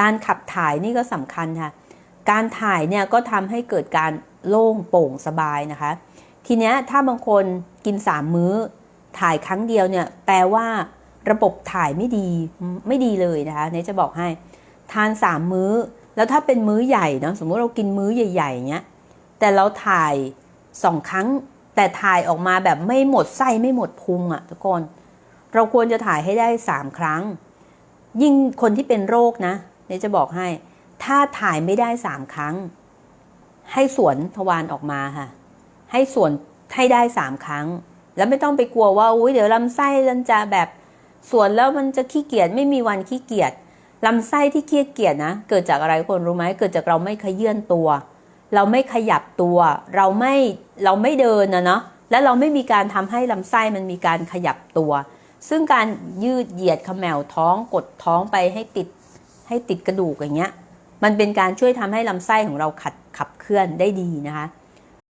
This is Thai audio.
การขับถ่ายนี่ก็สำคัญค่ะ การถ่ายเนี่ยก็ทำให้เกิดการโล่งโปร่งสบายนะคะ ทีเนี้ยถ้าบางคนกิน3มื้อ ถ่ายครั้งเดียวเนี่ยแปลว่าระบบถ่ายไม่ดีไม่ดีเลยนะคะเนี่ยจะบอกให้ ทาน3มื้อ แล้วถ้าเป็นมื้อใหญ่เนาะสมมติเรากินมื้อใหญ่ๆเงี้ยแต่เราถ่ายสองครั้ง แต่ถ่ายออกมาแบบไม่หมดไส้ไม่หมดพุงอะทุกคน เราควรจะถ่ายให้ได้3ครั้ง ยิ่งคนที่เป็นโรคนะ เนี่ยจะบอกให้ ถ้าถ่ายไม่ได้3ครั้ง ให้สวนทวารออกมาค่ะ ให้ส่วนให้ได้3ครั้ง แล้วไม่ต้องไปกลัวว่าอุ้ยเดี๋ยวลำไส้มันจะแบบสวนแล้วมันจะขี้เกียจไม่มีวันขี้เกียจลำไส้ที่ขี้เกียจนะ เกิดจากอะไรคนรู้ไหมเกิดจากเราไม่ขยื่นตัว เราไม่ขยับตัว เราไม่เราไม่เดินนะเนาะและเราไม่มีการทำให้ลำไส้มันมีการขยับตัว ซึ่งการยืดเหยียดเขมวท้องกดท้องไปให้ติด ให้ติดกระดูกอย่างเงี้ย มันเป็นการช่วยทำให้ลำไส้ของเราขัดขับเคลื่อนได้ดีนะคะ